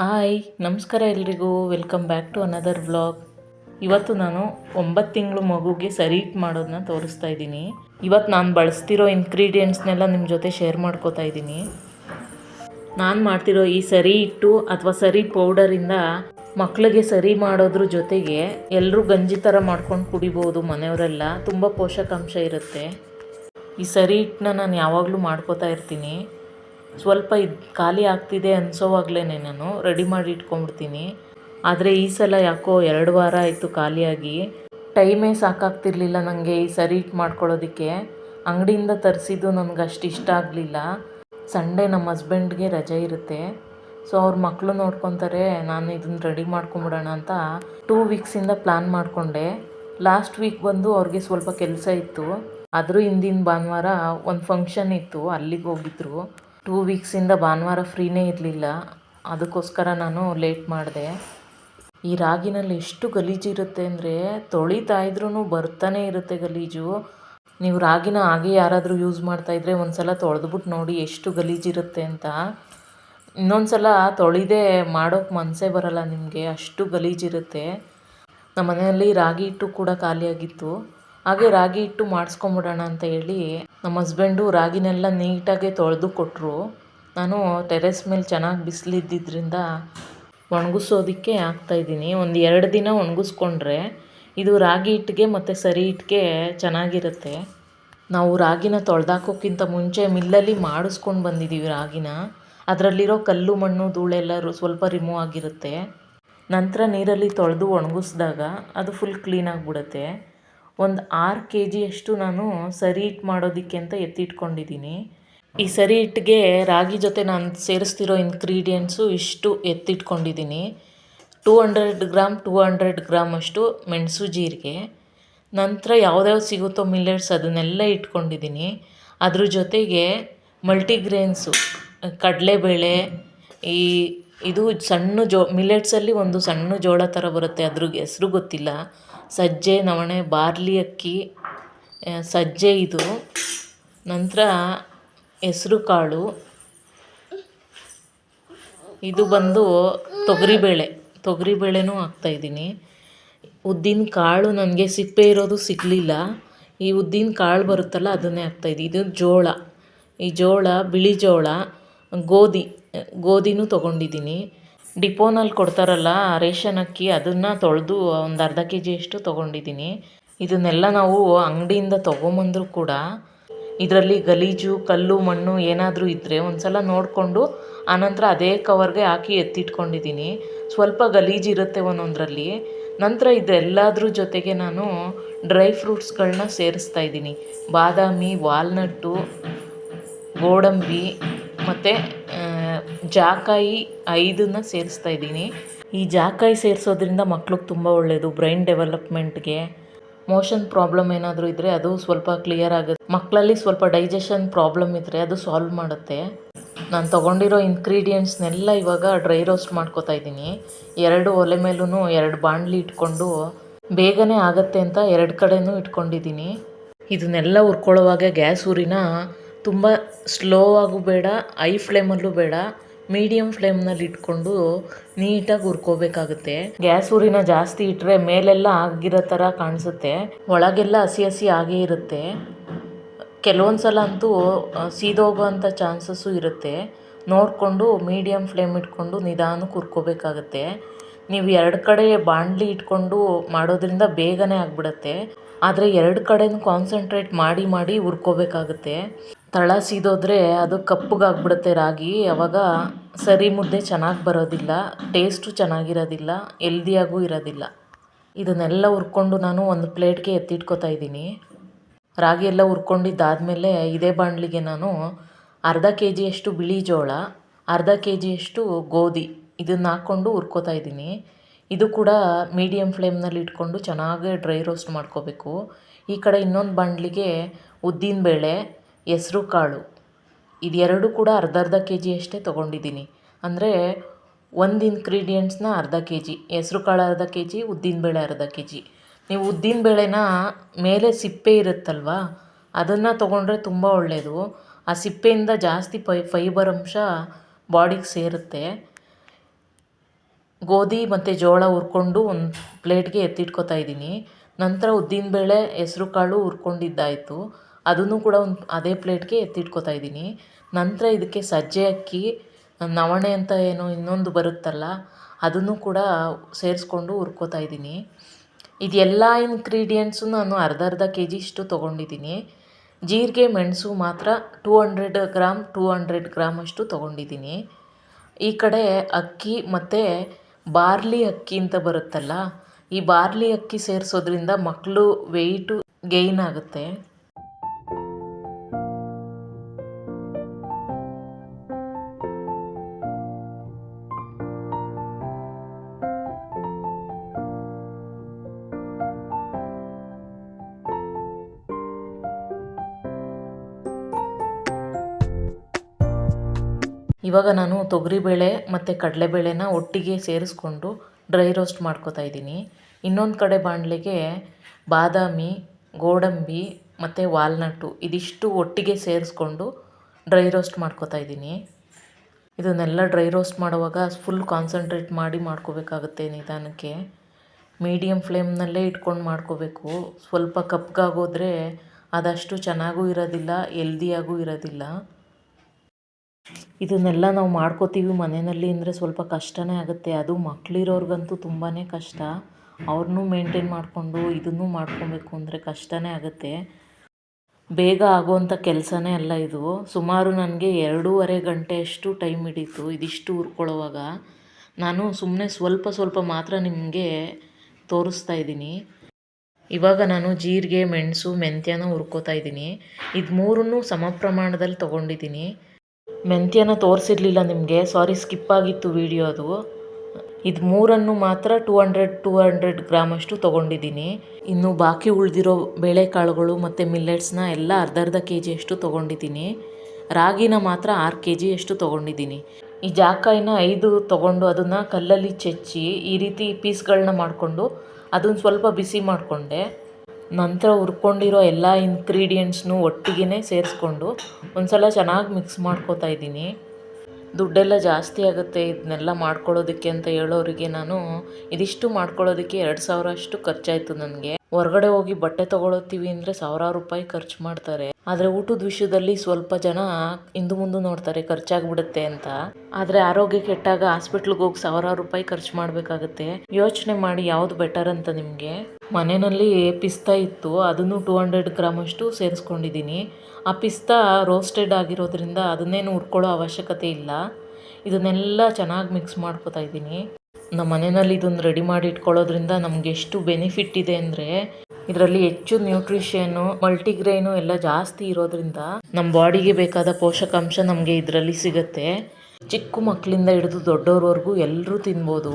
Hi, ನಮಸ್ಕಾರ ಎಲ್ರಿಗೂ. Welcome back to another vlog ಇವತ್ತು ನಾನು ಒಂಬತ್ತು ತಿಂಗಳು ಮಗುಗೆ ಸರಿ ಇಟ್ ಮಾಡೋದನ್ನ ತೋರಿಸ್ತಾ ಇದ್ದೀನಿ. ಇವತ್ತು ನಾನು ಬಳಸ್ತಿರೋ ಇನ್ಗ್ರೀಡಿಯೆಂಟ್ಸ್ನೆಲ್ಲ ನಿಮ್ಮ ಜೊತೆ ಶೇರ್ ಮಾಡ್ಕೋತಾ ಇದ್ದೀನಿ. ನಾನು ಮಾಡ್ತಿರೋ ಈ ಸರಿ ಇಟ್ಟು ಅಥವಾ ಸರಿ ಪೌಡರಿಂದ ಮಕ್ಕಳಿಗೆ ಸರಿ ಮಾಡೋದ್ರ ಜೊತೆಗೆ ಎಲ್ಲರೂ ಗಂಜಿ ಥರ ಮಾಡ್ಕೊಂಡು ಕುಡಿಬೋದು ಮನೆಯವರೆಲ್ಲ. ತುಂಬ ಪೋಷಕಾಂಶ ಇರುತ್ತೆ. ಈ ಸರಿ ಹಿಟ್ಟನ್ನ ನಾನು ಯಾವಾಗಲೂ ಮಾಡ್ಕೋತಾ ಇರ್ತೀನಿ. ಸ್ವಲ್ಪ ಇದು ಖಾಲಿ ಆಗ್ತಿದೆ ಅನ್ಸೋವಾಗಲೇ ನಾನು. ರೆಡಿ ಮಾಡಿ ಇಟ್ಕೊಂಡ್ಬಿಡ್ತೀನಿ. ಆದರೆ ಈ ಸಲ ಯಾಕೋ ಎರಡು ವಾರ ಆಯಿತು ಖಾಲಿಯಾಗಿ. ಟೈಮೇ ಸಾಕಾಗ್ತಿರ್ಲಿಲ್ಲ ನನಗೆ ಈ ಸರಿ ಇಟ್ಟು ಮಾಡ್ಕೊಳ್ಳೋದಕ್ಕೆ. ಅಂಗಡಿಯಿಂದ ತರಿಸಿದ್ದು ನನಗೆ ಅಷ್ಟು ಇಷ್ಟ ಆಗಲಿಲ್ಲ. ಸಂಡೇ ನಮ್ಮ ಹಸ್ಬೆಂಡ್ಗೆ ರಜೆ ಇರುತ್ತೆ. ಸೊ ಅವ್ರ ಮಕ್ಕಳು ನೋಡ್ಕೊತಾರೆ, ನಾನು ಇದನ್ನ ರೆಡಿ ಮಾಡ್ಕೊಂಬಿಡೋಣ ಅಂತ ಟೂ ವೀಕ್ಸಿಂದ ಪ್ಲ್ಯಾನ್ ಮಾಡಿಕೊಂಡೆ. ಲಾಸ್ಟ್ ವೀಕ್ ಬಂದು ಅವ್ರಿಗೆ ಸ್ವಲ್ಪ ಕೆಲಸ ಇತ್ತು. ಆದರೂ ಹಿಂದಿನ ಭಾನುವಾರ ಒಂದು ಫಂಕ್ಷನ್ ಇತ್ತು, ಅಲ್ಲಿಗೆ ಹೋಗಿದ್ರು. ಟೂ ವೀಕ್ಸಿಂದ ಭಾನುವಾರ ಫ್ರೀನೇ ಇರಲಿಲ್ಲ. ಅದಕ್ಕೋಸ್ಕರ ನಾನು ಲೇಟ್ ಮಾಡಿದೆ. ಈ ರಾಗಿನಲ್ಲಿ ಎಷ್ಟು ಗಲೀಜಿರುತ್ತೆ ಅಂದರೆ ತೊಳಿತಾ ಇದ್ರೂ ಬರ್ತಾನೆ ಇರುತ್ತೆ ಗಲೀಜು. ನೀವು ರಾಗಿನ ಹಾಗೆ ಯಾರಾದರೂ ಯೂಸ್ ಮಾಡ್ತಾಯಿದ್ರೆ ಒಂದು ಸಲ ತೊಳೆದ್ಬಿಟ್ಟು ನೋಡಿ ಎಷ್ಟು ಗಲೀಜಿರುತ್ತೆ ಅಂತ. ಇನ್ನೊಂದು ಸಲ ತೊಳಿದೆ ಮಾಡೋಕ್ಕೆ ಮನಸ್ಸೇ ಬರಲ್ಲ ನಿಮಗೆ, ಅಷ್ಟು ಗಲೀಜಿರುತ್ತೆ ನಮ್ಮ ಮನೆಯಲ್ಲಿ ರಾಗಿ ಹಿಟ್ಟು ಕೂಡ ಖಾಲಿಯಾಗಿತ್ತು. ಹಾಗೆ ರಾಗಿ ಹಿಟ್ಟು ಮಾಡಿಸ್ಕೊಂಬಿಡೋಣ ಅಂತ ಹೇಳಿ ನಮ್ಮ ಹಸ್ಬೆಂಡು ರಾಗಿನೆಲ್ಲ ನೀಟಾಗಿ ತೊಳೆದು ಕೊಟ್ಟರು ನಾನು ಟೆರೆಸ್ ಮೇಲೆ ಚೆನ್ನಾಗಿ ಬಿಸಿಲಿದ್ದಿದ್ದರಿಂದ ಒಣಗಿಸೋದಕ್ಕೆ ಹಾಕ್ತಾಯಿದ್ದೀನಿ ಒಂದು ಎರಡು ದಿನ ಒಣಗಿಸ್ಕೊಂಡ್ರೆ ಇದು ರಾಗಿ ಹಿಟ್ಟಿಗೆ ಮತ್ತು ಸರಿ ಹಿಟ್ಟಿಗೆ ಚೆನ್ನಾಗಿರುತ್ತೆ. ನಾವು ರಾಗಿನ ತೊಳೆದಾಕೋಕ್ಕಿಂತ ಮುಂಚೆ ಮಿಲ್ಲಲ್ಲಿ ಮಾಡಿಸ್ಕೊಂಡು ಬಂದಿದ್ದೀವಿ ರಾಗಿನ. ಅದರಲ್ಲಿರೋ ಕಲ್ಲು, ಮಣ್ಣು ಧೂಳೆಲ್ಲ ಸ್ವಲ್ಪ ರಿಮೂವ್ ಆಗಿರುತ್ತೆ. ನಂತರ ನೀರಲ್ಲಿ ತೊಳೆದು ಒಣಗಿಸ್ದಾಗ ಅದು ಫುಲ್ ಕ್ಲೀನ್ ಆಗಿಬಿಡುತ್ತೆ. ಒಂದು ಆರು ಕೆ ಜಿಯಷ್ಟು ನಾನು ಸರಿ ಹಿಟ್ಟು ಮಾಡೋದಕ್ಕೆ ಅಂತ ಎತ್ತಿಟ್ಕೊಂಡಿದ್ದೀನಿ. ಈ ಸರಿ ಹಿಟ್ಟಿಗೆ ರಾಗಿ ಜೊತೆ ನಾನು ಸೇರಿಸ್ತಿರೋ ಇನ್ಗ್ರೀಡಿಯೆಂಟ್ಸು ಇಷ್ಟು ಎತ್ತಿಟ್ಕೊಂಡಿದ್ದೀನಿ. Two hundred gram, two hundred gram ಅಷ್ಟು ಮೆಣಸು ಜೀರಿಗೆ. ನಂತರ ಯಾವ್ದ್ಯಾವ್ದು ಸಿಗುತ್ತೋ ಮಿಲ್ಲೆಟ್ಸ್ ಅದನ್ನೆಲ್ಲ ಇಟ್ಕೊಂಡಿದ್ದೀನಿ. ಅದ್ರ ಜೊತೆಗೆ ಮಲ್ಟಿಗ್ರೇನ್ಸು ಕಡಲೆಬೇಳೆ, ಈ ಇದು ಸಣ್ಣ ಜೋ ಮಿಲ್ಲೆಟ್ಸಲ್ಲಿ ಒಂದು ಸಣ್ಣ ಜೋಳ ಥರ ಬರುತ್ತೆ. ಅದ್ರ ಹೆಸ್ರು ಗೊತ್ತಿಲ್ಲ. ಸಜ್ಜೆ ನವಣೆ, ಬಾರ್ಲಿ ಅಕ್ಕಿ ಸಜ್ಜೆ ಇದು. ನಂತರ ಹೆಸರು ಕಾಳು. ಇದು ಬಂದು ತೊಗರಿಬೇಳೆ. ತೊಗರಿಬೇಳೆನೂ ಹಾಕ್ತಾಯಿದ್ದೀನಿ ಉದ್ದಿನ ಕಾಳು ನನಗೆ ಸಿಪ್ಪೆ ಇರೋದು ಸಿಗಲಿಲ್ಲ. ಈ ಉದ್ದಿನ ಕಾಳು ಬರುತ್ತಲ್ಲ, ಅದನ್ನೇ ಹಾಕ್ತಾಯಿದ್ದೀನಿ ಇದು ಜೋಳ. ಈ ಜೋಳ, ಬಿಳಿ ಜೋಳ, ಗೋಧಿ, ಗೋಧಿನೂ ತೊಗೊಂಡಿದ್ದೀನಿ. ಡಿಪೋನಲ್ಲಿ ಕೊಡ್ತಾರಲ್ಲ ರೇಷನ್ ಅಕ್ಕಿ, ಅದನ್ನು ತೊಳೆದು ಒಂದು ಅರ್ಧ ಕೆ ಜಿಯಷ್ಟು ತೊಗೊಂಡಿದ್ದೀನಿ ಇದನ್ನೆಲ್ಲ ನಾವು ಅಂಗಡಿಯಿಂದ ತೊಗೊಂಬಂದರೂ ಕೂಡ ಇದರಲ್ಲಿ ಗಲೀಜು, ಕಲ್ಲು, ಮಣ್ಣು ಏನಾದರೂ ಇದ್ದರೆ ಒಂದು ಸಲ ನೋಡಿಕೊಂಡು ಆನಂತರ ಅದೇ ಕವರ್ಗೆ ಹಾಕಿ ಎತ್ತಿಟ್ಕೊಂಡಿದ್ದೀನಿ ಸ್ವಲ್ಪ ಗಲೀಜು ಇರುತ್ತೆ ಒಂದೊಂದರಲ್ಲಿ. ನಂತರ ಇದೆಲ್ಲದ್ರ ಜೊತೆಗೆ ನಾನು ಡ್ರೈ ಫ್ರೂಟ್ಸ್ಗಳನ್ನ ಸೇರಿಸ್ತಾ ಇದ್ದೀನಿ. ಬಾದಾಮಿ, ವಾಲ್ನಟ್ಟು, ಗೋಡಂಬಿ ಮತ್ತು ಜಾಕಾಯಿ ಐದನ್ನು ಸೇರಿಸ್ತಾ ಇದ್ದೀನಿ. ಈ ಜಾಕಾಯಿ ಸೇರಿಸೋದ್ರಿಂದ ಮಕ್ಳಿಗೆ ತುಂಬ ಒಳ್ಳೆಯದು ಬ್ರೈನ್ ಡೆವಲಪ್ಮೆಂಟ್ಗೆ ಮೋಷನ್ ಪ್ರಾಬ್ಲಮ್ ಏನಾದರೂ ಇದ್ದರೆ ಅದು ಸ್ವಲ್ಪ ಕ್ಲಿಯರ್ ಆಗುತ್ತೆ. ಮಕ್ಕಳಲ್ಲಿ ಸ್ವಲ್ಪ ಡೈಜೆಷನ್ ಪ್ರಾಬ್ಲಮ್ ಇದ್ದರೆ ಅದು ಸಾಲ್ವ್ ಮಾಡುತ್ತೆ. ನಾನು ತೊಗೊಂಡಿರೋ ಇಂಗ್ರೀಡಿಯೆಂಟ್ಸ್ನೆಲ್ಲ ಇವಾಗ ಡ್ರೈ ರೋಸ್ಟ್ ಮಾಡ್ಕೋತಾ ಇದ್ದೀನಿ. ಎರಡು ಒಲೆ ಮೇಲೂ ಎರಡು ಬಾಣಲಿ ಇಟ್ಕೊಂಡು ಬೇಗನೆ ಆಗುತ್ತೆ ಅಂತ ಎರಡು ಕಡೆಯೂ ಇಟ್ಕೊಂಡಿದ್ದೀನಿ. ಇದನ್ನೆಲ್ಲ ಉರ್ಕೊಳ್ಳೋವಾಗ ಗ್ಯಾಸ್ ಉರಿನ ತುಂಬ ಸ್ಲೋ ಆಗೂ ಬೇಡ ಐ ಫ್ಲೇಮಲ್ಲೂ ಬೇಡ. ಮೀಡಿಯಮ್ ಫ್ಲೇಮ್ನಲ್ಲಿ ಇಟ್ಕೊಂಡು ನೀಟಾಗಿ ಹುರ್ಕೋಬೇಕಾಗುತ್ತೆ. ಗ್ಯಾಸ್ ಊರಿನ ಜಾಸ್ತಿ ಇಟ್ಟರೆ ಮೇಲೆಲ್ಲ ಆಗಿರೋ ಥರ ಕಾಣಿಸುತ್ತೆ. ಒಳಗೆಲ್ಲ ಹಸಿ ಹಸಿ ಆಗೇ ಇರುತ್ತೆ. ಕೆಲವೊಂದು ಸಲ ಅಂತೂ ಸೀದೋಗುವಂಥ ಚಾನ್ಸಸ್ಸು ಇರುತ್ತೆ. ನೋಡಿಕೊಂಡು ಮೀಡಿಯಮ್ ಫ್ಲೇಮ್ ಇಟ್ಕೊಂಡು ನಿಧಾನಕ್ಕೆ ಹುರ್ಕೋಬೇಕಾಗತ್ತೆ. ನೀವು ಎರಡು ಕಡೆ ಬಾಣಲಿ ಇಟ್ಕೊಂಡು ಮಾಡೋದ್ರಿಂದ ಬೇಗನೆ ಆಗಿಬಿಡತ್ತೆ. ಆದರೆ ಎರಡು ಕಡೆನೂ ಕಾನ್ಸಂಟ್ರೇಟ್ ಮಾಡಿ ಮಾಡಿ ಹುರ್ಕೋಬೇಕಾಗುತ್ತೆ. ತಳ ಸೀದೋದ್ರೆ ಅದು ಕಪ್ಪಗಾಗ್ಬಿಡುತ್ತೆ ರಾಗಿ. ಆವಾಗ ಸರಿ ಮುದ್ದೆ ಚೆನ್ನಾಗಿ ಬರೋದಿಲ್ಲ ಟೇಸ್ಟು ಚೆನ್ನಾಗಿರೋದಿಲ್ಲ ಎಲ್ದಿಯಾಗೂ ಇರೋದಿಲ್ಲ. ಇದನ್ನೆಲ್ಲ ಹುರ್ಕೊಂಡು ನಾನು ಒಂದು ಪ್ಲೇಟ್ಗೆ ಎತ್ತಿಟ್ಕೊತಾ ಇದ್ದೀನಿ. ರಾಗಿ ಎಲ್ಲ ಹುರ್ಕೊಂಡಿದ್ದಾದಮೇಲೆ ಇದೇ ಬಾಣಲಿಗೆ ನಾನು ಅರ್ಧ ಕೆ ಜಿಯಷ್ಟು ಬಿಳಿ ಜೋಳ, ಅರ್ಧ ಕೆ ಜಿಯಷ್ಟು ಗೋಧಿ ಇದನ್ನು ಹಾಕ್ಕೊಂಡು ಹುರ್ಕೋತಾ ಇದ್ದೀನಿ. ಇದು ಕೂಡ ಮೀಡಿಯಮ್ ಫ್ಲೇಮ್ನಲ್ಲಿ ಇಟ್ಕೊಂಡು ಚೆನ್ನಾಗಿ ಡ್ರೈ ರೋಸ್ಟ್ ಮಾಡ್ಕೋಬೇಕು. ಈ ಕಡೆ ಇನ್ನೊಂದು ಬಾಣಲಿಗೆ ಉದ್ದಿನಬೇಳೆ ಹೆಸ್ರು ಕಾಳು. ಇದೆರಡು ಕೂಡ ಅರ್ಧ ಅರ್ಧ ಕೆ ಜಿಯಷ್ಟೇ ತೊಗೊಂಡಿದ್ದೀನಿ. ಅಂದರೆ ಒಂದು ಇನ್ಗ್ರೀಡಿಯೆಂಟ್ಸ್ನ ಅರ್ಧ ಕೆ ಜಿ ಹೆಸ್ರು ಕಾಳು ಅರ್ಧ ಕೆ ಜಿ ಉದ್ದಿನಬೇಳೆ ಅರ್ಧ ಕೆ ಜಿ ನೀವು ಉದ್ದಿನಬೇಳೆನ ಮೇಲೆ ಸಿಪ್ಪೆ ಇರುತ್ತಲ್ವ, ಅದನ್ನು ತೊಗೊಂಡ್ರೆ ತುಂಬ ಒಳ್ಳೆಯದು ಆ ಸಿಪ್ಪೆಯಿಂದ ಜಾಸ್ತಿ ಫೈ ಫೈಬರ್ ಅಂಶ ಬಾಡಿಗೆ ಸೇರುತ್ತೆ. ಗೋಧಿ ಮತ್ತು ಜೋಳ ಹುರ್ಕೊಂಡು ಒಂದು ಪ್ಲೇಟ್ಗೆ ಎತ್ತಿಟ್ಕೊತಾ ಇದ್ದೀನಿ. ನಂತರ ಉದ್ದಿನಬೇಳೆ ಹೆಸ್ರು ಕಾಳು ಹುರ್ಕೊಂಡಿದ್ದಾಯಿತು. ಅದನ್ನು ಕೂಡ ಒಂದು ಅದೇ ಪ್ಲೇಟ್ಗೆ ಎತ್ತಿಟ್ಕೊತಾ ಇದ್ದೀನಿ. ನಂತರ ಇದಕ್ಕೆ ಸಜ್ಜೆ ಅಕ್ಕಿ, ನವಣೆ ಅಂತ ಏನು ಇನ್ನೊಂದು ಬರುತ್ತಲ್ಲ, ಅದನ್ನು ಕೂಡ ಸೇರಿಸ್ಕೊಂಡು ಹುರ್ಕೋತಾ ಇದ್ದೀನಿ. ಇದೆಲ್ಲ ಇನ್ಗ್ರೀಡಿಯೆಂಟ್ಸು ನಾನು ಅರ್ಧ ಅರ್ಧ ಕೆ ಜಿಷ್ಟು ತೊಗೊಂಡಿದ್ದೀನಿ. ಜೀರಿಗೆ, ಮೆಣಸು ಮಾತ್ರ two hundred gram two hundred gram ಅಷ್ಟು ತೊಗೊಂಡಿದ್ದೀನಿ. ಈ ಕಡೆ ಅಕ್ಕಿ ಮತ್ತು ಬಾರ್ಲಿ ಅಕ್ಕಿ ಅಂತ ಬರುತ್ತಲ್ಲ, ಈ ಬಾರ್ಲಿ ಅಕ್ಕಿ ಸೇರಿಸೋದ್ರಿಂದ ಮಕ್ಕಳು ವೆಯ್ಟು ಗೈನ್ ಆಗುತ್ತೆ. ಇವಾಗ ನಾನು ತೊಗರಿಬೇಳೆ ಮತ್ತು ಕಡಲೆಬೇಳೆನ ಒಟ್ಟಿಗೆ ಸೇರಿಸ್ಕೊಂಡು ಡ್ರೈ ರೋಸ್ಟ್ ಮಾಡ್ಕೋತಾ ಇದ್ದೀನಿ. ಇನ್ನೊಂದು ಕಡೆ ಬಾಣಲೆಗೆ ಬಾದಾಮಿ, ಗೋಡಂಬಿ ಮತ್ತು ವಾಲ್ನಟ್ಟು ಇದಿಷ್ಟು ಒಟ್ಟಿಗೆ ಸೇರಿಸ್ಕೊಂಡು ಡ್ರೈ ರೋಸ್ಟ್ ಮಾಡ್ಕೋತಾ ಇದ್ದೀನಿ. ಇದನ್ನೆಲ್ಲ ಡ್ರೈ ರೋಸ್ಟ್ ಮಾಡುವಾಗ ಫುಲ್ ಕಾನ್ಸಂಟ್ರೇಟ್ ಮಾಡಿ ಮಾಡ್ಕೋಬೇಕಾಗುತ್ತೆ ನಿಧಾನಕ್ಕೆ. ಮೀಡಿಯಮ್ ಫ್ಲೇಮ್ನಲ್ಲೇ ಇಟ್ಕೊಂಡು ಮಾಡ್ಕೋಬೇಕು. ಸ್ವಲ್ಪ ಕಪ್ಗಾಗೋದ್ರೆ ಅದಷ್ಟು ಚೆನ್ನಾಗೂ ಇರೋದಿಲ್ಲ ಎಲ್ದಿಯಾಗೂ ಇರೋದಿಲ್ಲ. ಇದನ್ನೆಲ್ಲ ನಾವು ಮಾಡ್ಕೋತೀವಿ ಮನೆಯಲ್ಲಿ ಅಂದರೆ ಸ್ವಲ್ಪ ಕಷ್ಟವೇ ಆಗುತ್ತೆ. ಅದು ಮಕ್ಕಳಿರೋರ್ಗಂತೂ ತುಂಬಾ ಕಷ್ಟ. ಅವ್ರನ್ನೂ ಮೇಂಟೈನ್ ಮಾಡಿಕೊಂಡು ಇದನ್ನೂ ಮಾಡ್ಕೊಬೇಕು ಅಂದರೆ ಕಷ್ಟವೇ ಆಗುತ್ತೆ. ಬೇಗ ಆಗೋವಂಥ ಕೆಲಸನೇ ಅಲ್ಲ ಇದು. ಸುಮಾರು ನನಗೆ ಎರಡೂವರೆ ಗಂಟೆಯಷ್ಟು ಟೈಮ್ ಹಿಡೀತು ಇದಿಷ್ಟು ಹುರ್ಕೊಳ್ಳೋವಾಗ ನಾನು ಸುಮ್ಮನೆ ಸ್ವಲ್ಪ ಸ್ವಲ್ಪ ಮಾತ್ರ ನಿಮಗೆ ತೋರಿಸ್ತಾ ಇದ್ದೀನಿ. ಇವಾಗ ನಾನು ಜೀರಿಗೆ, ಮೆಣಸು, ಮೆಂತ್ಯನ ಹುರ್ಕೋತಾ ಇದ್ದೀನಿ. ಇದು ಮೂರನ್ನೂ ಸಮ ಪ್ರಮಾಣದಲ್ಲಿ ತೊಗೊಂಡಿದ್ದೀನಿ. ಮೆಂತ್ಯನ ತೋರಿಸಿರ್ಲಿಲ್ಲ ನಿಮಗೆ. ಸಾರಿ ಸ್ಕಿಪ್ ಆಗಿತ್ತು ವೀಡಿಯೋ ಅದು. ಇದು ಮೂರನ್ನು ಮಾತ್ರ ಟೂ ಹಂಡ್ರೆಡ್ ಟೂ ಹಂಡ್ರೆಡ್ ಗ್ರಾಮಷ್ಟು ತೊಗೊಂಡಿದ್ದೀನಿ. ಇನ್ನು ಬಾಕಿ ಉಳಿದಿರೋ ಬೇಳೆಕಾಳುಗಳು ಮತ್ತು ಮಿಲ್ಲೆಟ್ಸ್ನ ಎಲ್ಲ ಅರ್ಧ ಅರ್ಧ ಕೆ ಜಿಯಷ್ಟು ತೊಗೊಂಡಿದ್ದೀನಿ. ರಾಗಿನ ಮಾತ್ರ ಆರು ಕೆ ಜಿಯಷ್ಟು ತೊಗೊಂಡಿದ್ದೀನಿ. ಈ ಜಾಕಾಯಿನ ಐದು ತೊಗೊಂಡು ಅದನ್ನು ಕಲ್ಲಲ್ಲಿ ಚೆಚ್ಚಿ ಈ ರೀತಿ ಪೀಸ್ಗಳನ್ನ ಮಾಡಿಕೊಂಡು ಅದನ್ನು ಸ್ವಲ್ಪ ಬಿಸಿ ಮಾಡಿಕೊಂಡೆ. ನಂತರ ಹುರ್ಕೊಂಡಿರೋ ಎಲ್ಲ ಇನ್ಗ್ರೀಡಿಯೆಂಟ್ಸ್ನೂ ಒಟ್ಟಿಗೆ ಸೇರಿಸ್ಕೊಂಡು ಒಂದು ಸಲ ಚೆನ್ನಾಗಿ ಮಿಕ್ಸ್ ಮಾಡ್ಕೋತಾ ಇದ್ದೀನಿ. ದುಡ್ಡೆಲ್ಲ ಜಾಸ್ತಿ ಆಗುತ್ತೆ ಇದನ್ನೆಲ್ಲ ಮಾಡ್ಕೊಳ್ಳೋದಕ್ಕೆ ಅಂತ ಹೇಳೋರಿಗೆ ನಾನು ಇದಿಷ್ಟು ಮಾಡ್ಕೊಳ್ಳೋದಕ್ಕೆ ಎರಡು ಸಾವಿರ ಅಷ್ಟು ಖರ್ಚಾಯಿತು ನನಗೆ. ಹೊರಗಡೆ ಹೋಗಿ ಬಟ್ಟೆ ತಗೊಳತ್ತೀವಿ ಅಂದರೆ ಸಾವಿರಾರು ರೂಪಾಯಿ ಖರ್ಚು ಮಾಡ್ತಾರೆ. ಆದರೆ ಊಟದ ವಿಷಯದಲ್ಲಿ ಸ್ವಲ್ಪ ಜನ ಹಿಂದು ಮುಂದೆ ನೋಡ್ತಾರೆ ಖರ್ಚಾಗ್ಬಿಡುತ್ತೆ ಅಂತ. ಆದರೆ ಆರೋಗ್ಯ ಕೆಟ್ಟಾಗ ಹಾಸ್ಪಿಟ್ಲಿಗೆ ಹೋಗಿ ಸಾವಿರಾರು ರೂಪಾಯಿ ಖರ್ಚು ಮಾಡಬೇಕಾಗುತ್ತೆ. ಯೋಚನೆ ಮಾಡಿ ಯಾವುದು ಬೆಟರ್ ಅಂತ ನಿಮಗೆ? ಮನೆಯಲ್ಲಿ ಪಿಸ್ತಾ ಇತ್ತು, ಅದನ್ನು ಟೂ ಹಂಡ್ರೆಡ್ ಗ್ರಾಮ್ ಅಷ್ಟು ಸೇರಿಸ್ಕೊಂಡಿದ್ದೀನಿ ಆ ಪಿಸ್ತಾ ರೋಸ್ಟೆಡ್ ಆಗಿರೋದ್ರಿಂದ ಅದನ್ನೇನು ಹುರ್ಕೊಳ್ಳೋ ಅವಶ್ಯಕತೆ ಇಲ್ಲ. ಇದನ್ನೆಲ್ಲ ಚೆನ್ನಾಗಿ ಮಿಕ್ಸ್ ಮಾಡ್ಕೊತಾ ಇದ್ದೀನಿ. ನಮ್ಮ ಮನೆಯಲ್ಲಿ ಇದನ್ನು ರೆಡಿ ಮಾಡಿ ಇಟ್ಕೊಳ್ಳೋದ್ರಿಂದ ನಮ್ಗೆ ಎಷ್ಟು ಬೆನಿಫಿಟ್ ಇದೆ ಅಂದರೆ ಇದರಲ್ಲಿ ಹೆಚ್ಚು ನ್ಯೂಟ್ರಿಷನು ಮಲ್ಟಿಗ್ರೇನು ಎಲ್ಲ ಜಾಸ್ತಿ ಇರೋದ್ರಿಂದ ನಮ್ಮ ಬಾಡಿಗೆ ಬೇಕಾದ ಪೋಷಕಾಂಶ ನಮಗೆ ಇದರಲ್ಲಿ ಸಿಗುತ್ತೆ. ಚಿಕ್ಕ ಮಕ್ಕಳಿಂದ ಹಿಡಿದು ದೊಡ್ಡವ್ರವರೆಗೂ ಎಲ್ಲರೂ ತಿನ್ಬೋದು.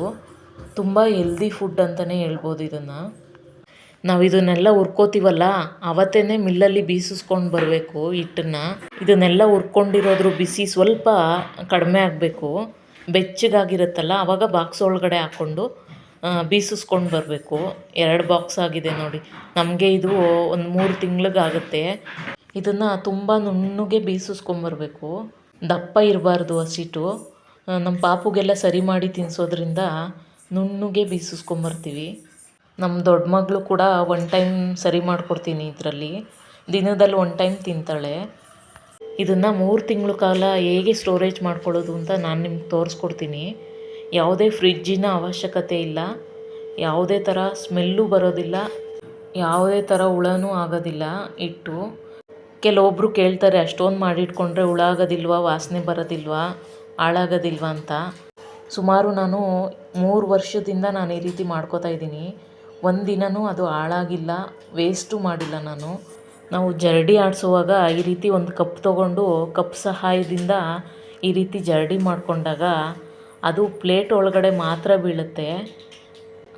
ತುಂಬ ಹೆಲ್ದಿ ಫುಡ್ ಅಂತಲೇ ಹೇಳ್ಬೋದು ಇದನ್ನು. ನಾವು ಇದನ್ನೆಲ್ಲ ಹುರ್ಕೋತೀವಲ್ಲ ಅವತ್ತೇ ಮಿಲ್ಲಲ್ಲಿ ಬೀಸಿಸ್ಕೊಂಡು ಬರಬೇಕು ಹಿಟ್ಟನ್ನು. ಇದನ್ನೆಲ್ಲ ಹುರ್ಕೊಂಡಿರೋದ್ರ ಬಿಸಿ ಸ್ವಲ್ಪ ಕಡಿಮೆ ಆಗಬೇಕು. ಬೆಚ್ಚಗಾಗಿರುತ್ತಲ್ಲ ಆವಾಗ ಬಾಕ್ಸ್ ಒಳಗಡೆ ಹಾಕ್ಕೊಂಡು ಬೀಸಿಸ್ಕೊಂಡು ಬರಬೇಕು. ಎರಡು ಬಾಕ್ಸ್ ಆಗಿದೆ ನೋಡಿ. ನಮಗೆ ಇದು ಒಂದು ಮೂರು ತಿಂಗ್ಳಿಗಾಗುತ್ತೆ. ಇದನ್ನು ತುಂಬ ನುಣ್ಣಗೆ ಬೀಸಿಸ್ಕೊಂಬರ್ಬೇಕು ದಪ್ಪ ಇರಬಾರ್ದು ಹಸಿಟ್ಟು ನಮ್ಮ ಪಾಪುಗೆಲ್ಲ ಸರಿ ಮಾಡಿ ತಿನ್ನಿಸೋದ್ರಿಂದ ನುಣ್ಣಗೆ ಬೀಸಿಸ್ಕೊಂಬರ್ತೀವಿ ನಮ್ಮ ದೊಡ್ಡ ಮಗಳು ಕೂಡ ಒನ್ ಟೈಮ್ ಸರಿ ಮಾಡಿಕೊಡ್ತೀನಿ ಇದರಲ್ಲಿ. ದಿನದಲ್ಲಿ ಒನ್ ಟೈಮ್ ತಿಂತಾಳೆ. ಇದನ್ನು ಮೂರು ತಿಂಗಳ ಕಾಲ ಹೇಗೆ ಸ್ಟೋರೇಜ್ ಮಾಡ್ಕೊಳ್ಳೋದು ಅಂತ ನಾನು ನಿಮ್ಗೆ ತೋರಿಸ್ಕೊಡ್ತೀನಿ. ಯಾವುದೇ ಫ್ರಿಜ್ಜಿನ ಅವಶ್ಯಕತೆ ಇಲ್ಲ. ಯಾವುದೇ ಥರ ಸ್ಮೆಲ್ಲು ಬರೋದಿಲ್ಲ. ಯಾವುದೇ ಥರ ಹುಳನೂ ಆಗೋದಿಲ್ಲ ಇಟ್ಟು. ಕೆಲವೊಬ್ಬರು ಕೇಳ್ತಾರೆ, ಅಷ್ಟೊಂದು ಮಾಡಿಟ್ಕೊಂಡ್ರೆ ಹುಳ ಆಗೋದಿಲ್ವಾ? ವಾಸನೆ ಬರೋದಿಲ್ವಾ? ಹಾಳಾಗೋದಿಲ್ವಾ? ಅಂತ. ಸುಮಾರು ನಾನು ಮೂರು ವರ್ಷದಿಂದ ನಾನು ಈ ರೀತಿ ಮಾಡ್ಕೋತಾ ಇದ್ದೀನಿ. ಒಂದಿನವೂ ಅದು ಹಾಳಾಗಿಲ್ಲ. ವೇಸ್ಟು ಮಾಡಿಲ್ಲ ನಾನು. ನಾವು ಜರಡಿ ಆಡಿಸುವಾಗ ಈ ರೀತಿ ಒಂದು ಕಪ್ ತೊಗೊಂಡು ಕಪ್ ಸಹಾಯದಿಂದ ಈ ರೀತಿ ಜರಡಿ ಮಾಡಿಕೊಂಡಾಗ ಅದು ಪ್ಲೇಟ್ ಒಳಗಡೆ ಮಾತ್ರ ಬೀಳುತ್ತೆ.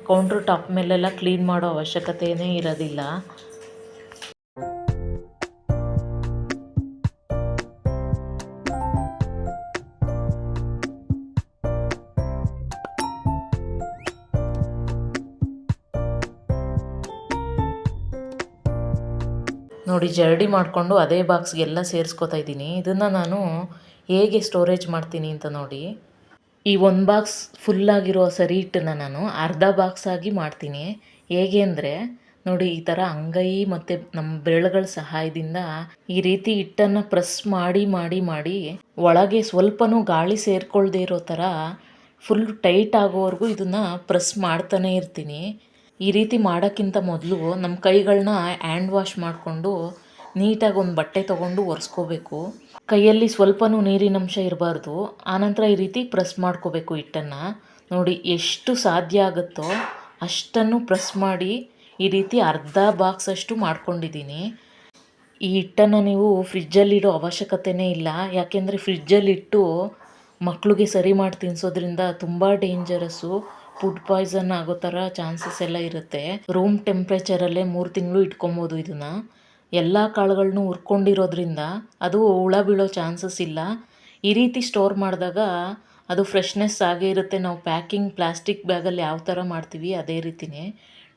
ಕೌಂಟ್ರ್ ಟಾಪ್ ಮೇಲೆಲ್ಲ ಕ್ಲೀನ್ ಮಾಡೋ ಅವಶ್ಯಕತೆಯೇ ಇರೋದಿಲ್ಲ. ನೋಡಿ ಜರಡಿ ಮಾಡಿಕೊಂಡು ಅದೇ ಬಾಕ್ಸ್ಗೆಲ್ಲ ಸೇರಿಸ್ಕೋತಾ ಇದ್ದೀನಿ. ಇದನ್ನು ನಾನು ಹೇಗೆ ಸ್ಟೋರೇಜ್ ಮಾಡ್ತೀನಿ ಅಂತ ನೋಡಿ. ಈ ಒಂದು ಬಾಕ್ಸ್ ಫುಲ್ಲಾಗಿರೋ ಸರಿ ಹಿಟ್ಟನ್ನು ನಾನು ಅರ್ಧ ಬಾಕ್ಸ್ ಆಗಿ ಮಾಡ್ತೀನಿ. ಹೇಗೆ ಅಂದರೆ, ನೋಡಿ ಈ ಥರ ಅಂಗೈ ಮತ್ತು ನಮ್ಮ ಬೆರಳುಗಳ ಸಹಾಯದಿಂದ ಈ ರೀತಿ ಹಿಟ್ಟನ್ನು ಪ್ರೆಸ್ ಮಾಡಿ ಮಾಡಿ ಮಾಡಿ ಒಳಗೆ ಸ್ವಲ್ಪನೂ ಗಾಳಿ ಸೇರಿಕೊಳ್ಳದೆ ಇರೋ ಥರ ಫುಲ್ ಟೈಟ್ ಆಗೋವರೆಗೂ ಇದನ್ನು ಪ್ರೆಸ್ ಮಾಡ್ತಾನೆ ಇರ್ತೀನಿ. ಈ ರೀತಿ ಮಾಡೋಕ್ಕಿಂತ ಮೊದಲು ನಮ್ಮ ಕೈಗಳನ್ನ ಹ್ಯಾಂಡ್ ವಾಶ್ ಮಾಡಿಕೊಂಡು ನೀಟಾಗಿ ಒಂದು ಬಟ್ಟೆ ತೊಗೊಂಡು ಒರೆಸ್ಕೋಬೇಕು. ಕೈಯಲ್ಲಿ ಸ್ವಲ್ಪನೂ ನೀರಿನಂಶ ಇರಬಾರ್ದು. ಆನಂತರ ಈ ರೀತಿ ಪ್ರೆಸ್ ಮಾಡ್ಕೋಬೇಕು ಹಿಟ್ಟನ್ನು. ನೋಡಿ ಎಷ್ಟು ಸಾಧ್ಯ ಆಗುತ್ತೋ ಅಷ್ಟನ್ನು ಪ್ರೆಸ್ ಮಾಡಿ ಈ ರೀತಿ ಅರ್ಧ ಬಾಕ್ಸ್ ಅಷ್ಟು ಮಾಡ್ಕೊಂಡಿದ್ದೀನಿ. ಈ ಹಿಟ್ಟನ್ನು ನೀವು ಫ್ರಿಜ್ಜಲ್ಲಿಡೋ ಅವಶ್ಯಕತೆನೇ ಇಲ್ಲ. ಯಾಕೆಂದರೆ ಫ್ರಿಜ್ಜಲ್ಲಿಟ್ಟು ಮಕ್ಕಳಿಗೆ ಸರಿ ಮಾಡಿ ತಿನ್ನಿಸೋದ್ರಿಂದ ತುಂಬ ಡೇಂಜರಸ್ಸು ಫುಡ್ ಪಾಯ್ಸನ್ ಆಗೋ ಥರ ಚಾನ್ಸಸ್ ಎಲ್ಲ ಇರುತ್ತೆ. ರೂಮ್ ಟೆಂಪ್ರೇಚರಲ್ಲೇ ಮೂರು ತಿಂಗಳು ಇಟ್ಕೊಬೋದು ಇದನ್ನ. ಎಲ್ಲ ಕಾಳುಗಳನ್ನು ಹುರ್ಕೊಂಡಿರೋದ್ರಿಂದ ಅದು ಹುಳ ಬೀಳೋ ಚಾನ್ಸಸ್ ಇಲ್ಲ. ಈ ರೀತಿ ಸ್ಟೋರ್ ಮಾಡಿದಾಗ ಅದು ಫ್ರೆಶ್ನೆಸ್ ಆಗೇ ಇರುತ್ತೆ. ನಾವು ಪ್ಯಾಕಿಂಗ್ ಪ್ಲಾಸ್ಟಿಕ್ ಬ್ಯಾಗಲ್ಲಿ ಯಾವ ಥರ ಮಾಡ್ತೀವಿ ಅದೇ ರೀತಿಯೇ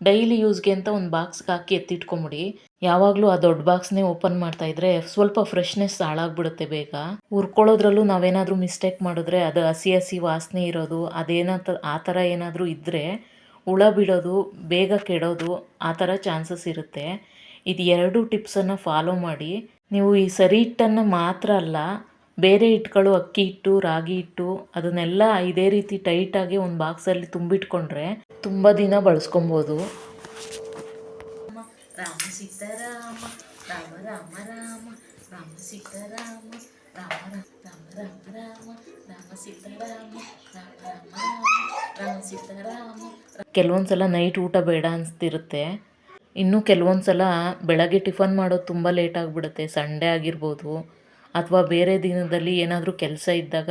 ಡೈಲಿ ಯೂಸ್ಗೆ ಅಂತ ಒಂದು ಬಾಕ್ಸ್ಗೆ ಹಾಕಿ ಎತ್ತಿಟ್ಕೊಂಬಿಡಿ. ಯಾವಾಗಲೂ ಆ ದೊಡ್ಡ ಬಾಕ್ಸ್ನೇ ಓಪನ್ ಮಾಡ್ತಾ ಇದ್ರೆ ಸ್ವಲ್ಪ ಫ್ರೆಶ್ನೆಸ್ ಹಾಳಾಗ್ಬಿಡುತ್ತೆ ಬೇಗ. ಹುರ್ಕೊಳ್ಳೋದ್ರಲ್ಲೂ ನಾವೇನಾದರೂ ಮಿಸ್ಟೇಕ್ ಮಾಡಿದ್ರೆ ಅದು ಹಸಿ ಹಸಿ ವಾಸನೆ ಇರೋದು, ಅದೇನಂತ, ಆ ಥರ ಏನಾದರೂ ಇದ್ದರೆ ಹುಳ ಬಿಡೋದು, ಬೇಗ ಕೆಡೋದು, ಆ ಥರ ಚಾನ್ಸಸ್ ಇರುತ್ತೆ. ಇದು ಎರಡು ಟಿಪ್ಸನ್ನು ಫಾಲೋ ಮಾಡಿ. ನೀವು ಈ ಸರಿ ಹಿಟ್ಟನ್ನು ಮಾತ್ರ ಅಲ್ಲ ಬೇರೆ ಹಿಟ್ಗಳು ಅಕ್ಕಿ ಹಿಟ್ಟು ರಾಗಿ ಹಿಟ್ಟು ಅದನ್ನೆಲ್ಲ ಇದೇ ರೀತಿ ಟೈಟಾಗಿ ಒಂದು ಬಾಕ್ಸಲ್ಲಿ ತುಂಬಿಟ್ಕೊಂಡ್ರೆ ತುಂಬ ದಿನ ಬಳಸ್ಕೊಬೋದು. ರಾಮ ಸೀತಾರಾಮ ರಾಮ ರಾಮ ರಾಮ ರಾಮ ಸೀತಾರಾಮ ರಾಮ ರಾಮ ರಾಮ ರಾಮ ರಾಮ ಸೀತಾರಾಮ ರಾಮ ರಾಮ ರಾಮ ರಾಮ ಸೀತಾರಾಮ ಕೆಲವೊಂದು ಸಲ ನೈಟ್ ಊಟ ಬೇಡ ಅನಿಸ್ತಿರುತ್ತೆ. ಇನ್ನು ಕೆಲವೊಂದು ಸಲ ಬೆಳಗ್ಗೆ ಟಿಫನ್ ಮಾಡೋದು ತುಂಬ ಲೇಟ್ ಆಗಿಬಿಡುತ್ತೆ ಸಂಡೇ ಆಗಿರ್ಬೋದು. ಅಥವಾ ಬೇರೆ ದಿನದಲ್ಲಿ ಏನಾದರೂ ಕೆಲಸ ಇದ್ದಾಗ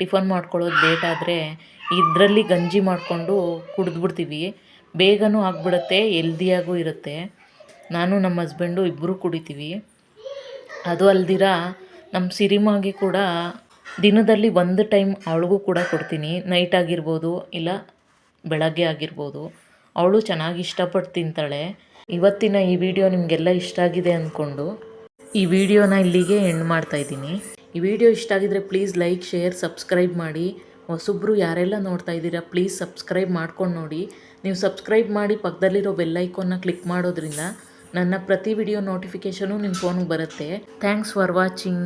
ಟಿಫನ್ ಮಾಡ್ಕೊಳ್ಳೋದು ಲೇಟ್ ಆದರೆ ಇದರಲ್ಲಿ ಗಂಜಿ ಮಾಡಿಕೊಂಡು ಕುಡಿದ್ಬಿಡ್ತೀವಿ. ಬೇಗನೂ ಆಗಿಬಿಡುತ್ತೆ ಎಲ್ದಿಯಾಗೂ ಇರುತ್ತೆ. ನಾನು ನಮ್ಮ ಹಸ್ಬೆಂಡು ಇಬ್ಬರೂ ಕುಡಿತೀವಿ. ಅದು ಅಲ್ದಿರ ನಮ್ಮ ಸಿರಿಮಾಗೆ ಕೂಡ ದಿನದಲ್ಲಿ ಒಂದು ಟೈಮ್ ಅವಳಿಗೂ ಕೂಡ ಕೊಡ್ತೀನಿ. ನೈಟ್ ಆಗಿರ್ಬೋದು ಇಲ್ಲ ಬೆಳಗ್ಗೆ ಆಗಿರ್ಬೋದು. ಅವಳು ಚೆನ್ನಾಗಿ ಇಷ್ಟಪಟ್ಟು ತಿಂತಾಳೆ. ಇವತ್ತಿನ ಈ ವಿಡಿಯೋ ನಿಮಗೆಲ್ಲ ಇಷ್ಟ ಆಗಿದೆ ಅಂದ್ಕೊಂಡು ಈ ವಿಡಿಯೋನ ಇಲ್ಲಿಗೆ ಎಂಡ್ ಮಾಡ್ತಾ ಇದ್ದೀನಿ. ಈ ವಿಡಿಯೋ ಇಷ್ಟ ಆಗಿದ್ರೆ ಪ್ಲೀಸ್ ಲೈಕ್ ಶೇರ್ ಸಬ್ಸ್ಕ್ರೈಬ್ ಮಾಡಿ. ಹೊಸಬ್ರು ಯಾರೆಲ್ಲ ನೋಡ್ತಾ ಇದ್ದೀರಾ ಪ್ಲೀಸ್ ಸಬ್ಸ್ಕ್ರೈಬ್ ಮಾಡ್ಕೊಂಡು ನೋಡಿ. ನೀವು ಸಬ್ಸ್ಕ್ರೈಬ್ ಮಾಡಿ ಪಕ್ಕದಲ್ಲಿರೋ ಬೆಲ್ಲೈಕೋನ್ನ ಕ್ಲಿಕ್ ಮಾಡೋದ್ರಿಂದ ನನ್ನ ಪ್ರತಿ ವಿಡಿಯೋ ನೋಟಿಫಿಕೇಷನು ನಿಮ್ಮ ಫೋನಿಗೆ ಬರುತ್ತೆ. Thanks for watching